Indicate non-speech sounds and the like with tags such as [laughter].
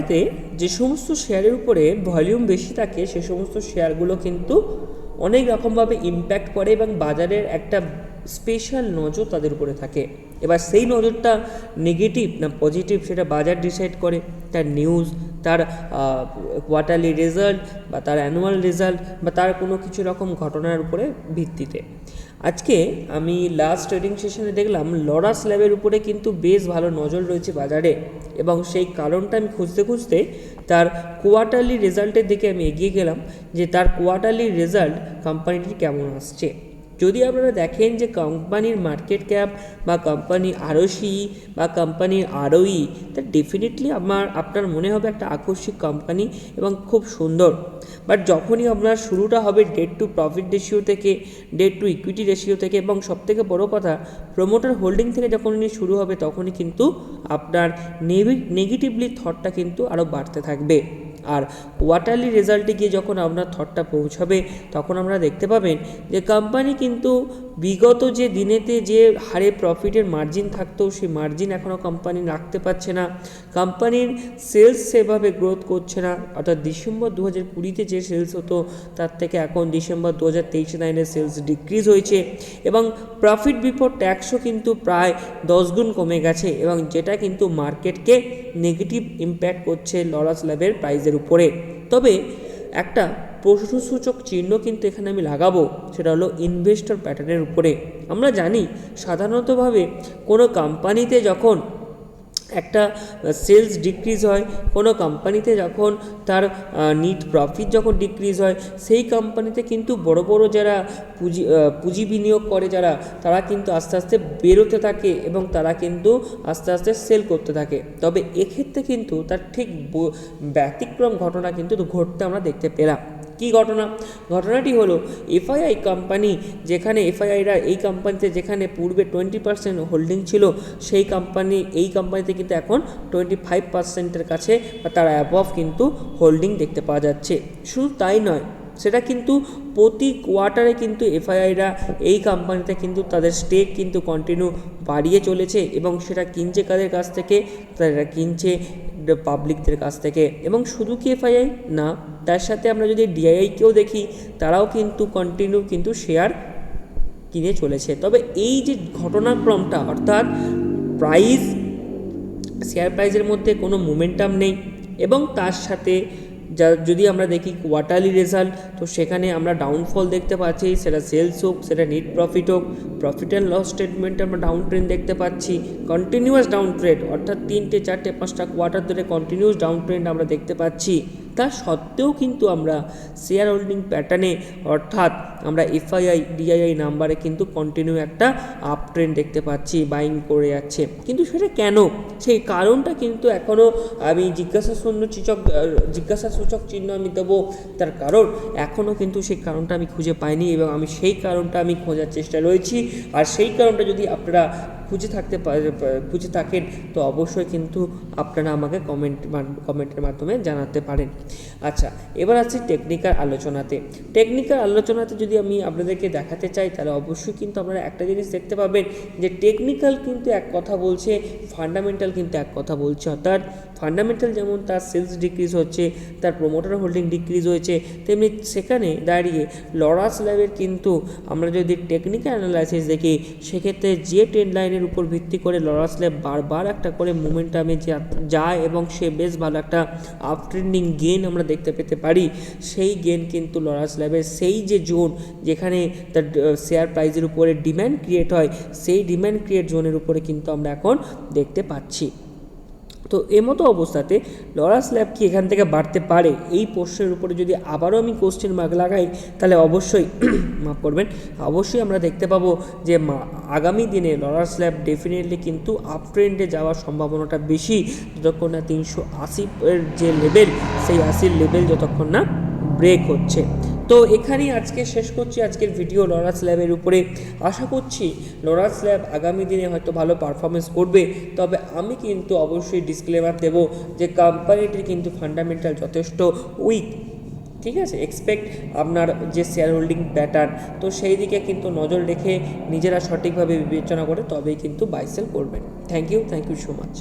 এতে যে সমস্ত শেয়ারের উপরে ভলিউম বেশি থাকে, সে সমস্ত শেয়ারগুলো কিন্তু অনেক রকমভাবে ইম্প্যাক্ট করে এবং বাজারের একটা স্পেশাল নজর তাদের উপরে থাকে। এবার সেই নজরটা নেগেটিভ না পজিটিভ সেটা বাজার ডিসাইড করে, তার নিউজ তার কোয়ার্টারলি রেজাল্ট বা তার অ্যানুয়াল রেজাল্ট বা তার কোনো কিছু রকম ঘটনার উপরে ভিত্তিতে। আজকে আমি লাস্ট ট্রেডিং সেশনে দেখলাম লরাস ল্যাবের উপরে কিন্তু বেশ ভালো নজর রয়েছে বাজারে এবং সেই কারণটা আমি খুঁজতে খুঁজতে তার কোয়ার্টারলি রেজাল্টের দিকে আমি এগিয়ে গেলাম যে তার কোয়ার্টারলি রেজাল্ট কোম্পানিটির কেমন আসছে। যদি আপনারা দেখেন যে কোম্পানির মার্কেট ক্যাপ বা কোম্পানি আরওসি বা কোম্পানির আরওই তা ডেফিনেটলি আমার, আপনার মনে হবে একটা আকস্মিক কোম্পানি এবং খুব সুন্দর। বাট যখনই আপনার শুরুটা হবে ডেট টু প্রফিট রেশিও থেকে ডেট টু ইকুইটি রেশিও থেকে এবং সবথেকে বড় কথা প্রোমোটার হোল্ডিং থেকে যখনই শুরু হবে তখনই কিন্তু আপনার নেগেটিভলি থটটা কিন্তু আরও বাড়তে থাকবে। আর কোয়ার্টারলি রেজাল্টে গিয়ে যখন আপনার থটটা পৌঁছাবে, তখন আমরা দেখতে পাবেন যে কোম্পানি কিন্তু বিগত যে দিনেতে যে হারে প্রফিটের মার্জিন থাকতো, সেই মার্জিন এখনও কোম্পানি রাখতে পারছে না। কোম্পানির সেলস সেভাবে গ্রোথ করছে না। অর্থাৎ ডিসেম্বর দু হাজার কুড়িতে যে সেলস হতো, তার থেকে এখন ডিসেম্বর দু হাজার তেইশে নাইনের সেলস ডিক্রিজ হয়েছে এবং প্রফিট বিফোর ট্যাক্সও কিন্তু প্রায় দশ গুণ কমে গেছে এবং যেটা কিন্তু মার্কেটকে নেগেটিভ ইম্প্যাক্ট করছে লরাস ল্যাবের প্রাইজের উপরে। তবে একটা প্রশ্নসূচক চিহ্ন কিন্তু এখানে আমি লাগাবো, সেটা হলো ইনভেস্টর প্যাটার্নের উপরে। আমরা জানি, সাধারণতভাবে কোনো কোম্পানিতে যখন একটা সেলস ডিক্রিজ হয়, কোনো কোম্পানিতে যখন তার নিট প্রফিট যখন ডিক্রিজ হয়, সেই কোম্পানিতে কিন্তু বড় বড় যারা পুঁজি পুঁজি বিনিয়োগ করে যারা, তারা কিন্তু আস্তে আস্তে বেরোতে থাকে এবং তারা কিন্তু আস্তে আস্তে সেল করতে থাকে। তবে এক্ষেত্রে কিন্তু তার ঠিক ব্যতিক্রম ঘটনা কিন্তু ঘটতে আমরা দেখতে পেলাম। কী ঘটনা? ঘটনাটি হলো, এফআইআই কোম্পানি যেখানে এফআইআইরা এই কোম্পানিতে যেখানে পূর্বে টোয়েন্টি পার্সেন্ট হোল্ডিং ছিল, সেই কোম্পানি এই কোম্পানিতে কিন্তু এখন টোয়েন্টি ফাইভ পার্সেন্টের কাছে বা তার অ্যাবভ কিন্তু হোল্ডিং দেখতে পাওয়া যাচ্ছে। শুধু তাই নয়, সেটা কিন্তু প্রতি কোয়ার্টারে কিন্তু এফআইআইরা এই কোম্পানিতে কিন্তু তাদের স্টেক কিন্তু কন্টিনিউ বাড়িয়ে চলেছে এবং সেটা কিনছে কাদের কাছ থেকে? তারা কিনছে পাবলিকদের কাছ থেকে। এবং শুধু কি এফআইআই না, তার সাথে আমরা যদি ডিআইআইকেও দেখি, তারাও কিন্তু কন্টিনিউ কিন্তু শেয়ার কিনে চলেছে। তবে এই যে ঘটনাক্রমটা, অর্থাৎ প্রাইস শেয়ার প্রাইসের মধ্যে কোনো মোমেন্টাম নেই। এবং তার সাথে যা, যদি আমরা দেখি কোয়ার্টারলি রেজাল্ট তো সেখানে আমরা ডাউনফল দেখতে পাচ্ছি, সেটা সেলস হোক, সেটা নেট প্রফিট হোক প্রফিট অ্যান্ড লস স্টেটমেন্টে আমরা ডাউন ট্রেন্ড দেখতে পাচ্ছি কন্টিনিউয়াস ডাউন ট্রেন্ড অর্থাৎ তিনটে, চারটে, পাঁচটা কোয়ার্টার ধরে কন্টিনিউয়াস ডাউন ট্রেন্ড আমরা দেখতে পাচ্ছি। তা সত্ত্বেও কিন্তু আমরা শেয়ার হোল্ডিং প্যাটার্নে অর্থাৎ আমরা এফআইআই ডিআইআই নাম্বারে কিন্তু কন্টিনিউ একটা আপ ট্রেন্ড দেখতে পাচ্ছি বাইং করে যাচ্ছে। কিন্তু সেটা কেন? সেই কারণটা কিন্তু এখনও আমি জিজ্ঞাসা শূন্য চিচক জিজ্ঞাসা সূচক চিহ্ন আমি দেবো তার কারণ এখনও কিন্তু সেই কারণটা আমি খুঁজে পাইনি এবং আমি সেই কারণটা আমি খোঁজার চেষ্টা রয়েছি। আর সেই কারণটা যদি আপনারা খুঁজে থাকতে খুঁজে থাকেন, তো অবশ্যই কিন্তু আপনারা আমাকে কমেন্ট কমেন্টের মাধ্যমে জানাতে পারেন। আচ্ছা এবার আসছি টেকনিক্যাল আলোচনাতে। টেকনিক্যাল আলোচনাতে যদি আমি আপনাদেরকে দেখাতে চাই, তাহলে অবশ্যই কিন্তু আপনারা একটা জিনিস দেখতে পাবেন যে টেকনিক্যাল কিন্তু এক কথা বলছে ফান্ডামেন্টাল কিন্তু এক কথা বলছে। অর্থাৎ ফান্ডামেন্টাল যেমন তার সেলস ডিক্রিজ হচ্ছে, তার প্রোমোটার হোল্ডিং ডিক্রিজ হয়েছে, তেমনি সেখানে দাঁড়িয়ে লরাস ল্যাবের কিন্তু আমরা যদি টেকনিক্যাল অ্যানালাইসিস দেখি, সেক্ষেত্রে যে ট্রেন্ড লাইনের উপর ভিত্তি করে লরাস ল্যাব বারবার একটা করে মুমেন্টামে যায় এবং সে বেশ ভালো একটা আপ ট্রেন্ডিং গেন আমরা দেখতে পেতে পারি। সেই গেন কিন্তু লরাস ল্যাবের সেই যে জোন যেখানে তার শেয়ার প্রাইজের উপরে ডিম্যান্ড ক্রিয়েট হয়, সেই ডিম্যান্ড ক্রিয়েট জোনের উপরে কিন্তু আমরা এখন দেখতে পাচ্ছি। তো এমতো অবস্থাতে লরাস ল্যাব কি এখান থেকে বাড়তে পারে? এই প্রশ্নের উপরে যদি আবারও আমি কোশ্চেন মার্ক লাগাই, তাহলে অবশ্যই [coughs] মাফ করবেন, অবশ্যই আমরা দেখতে পাবো যে আগামী দিনে লরাস ল্যাব ডেফিনেটলি কিন্তু আপ ট্রেন্ডে যাওয়ার সম্ভাবনাটা বেশি, যতক্ষণ না তিনশো আশির যে লেভেল সেই আশির লেভেল যতক্ষণ না ব্রেক হচ্ছে। তো এখানেই আজকে শেষ করছি আজকের ভিডিও লরাস ল্যাবের উপরে। আশা করছি লরাস ল্যাব আগামী দিনে হয়তো ভালো পারফরমেন্স করবে। তবে আমি কিন্তু অবশ্যই ডিসক্লেমার দেব যে কোম্পানিটির কিন্তু ফান্ডামেন্টাল যথেষ্ট উইক ঠিক আছে? এক্সপেক্ট আপনার যে শেয়ার হোল্ডিং প্যাটার্ন তো সেই দিকে কিন্তু নজর রেখে নিজেরা সঠিকভাবে বিবেচনা করে তবেই কিন্তু বাইসেল করবেন। Thank you thank you so much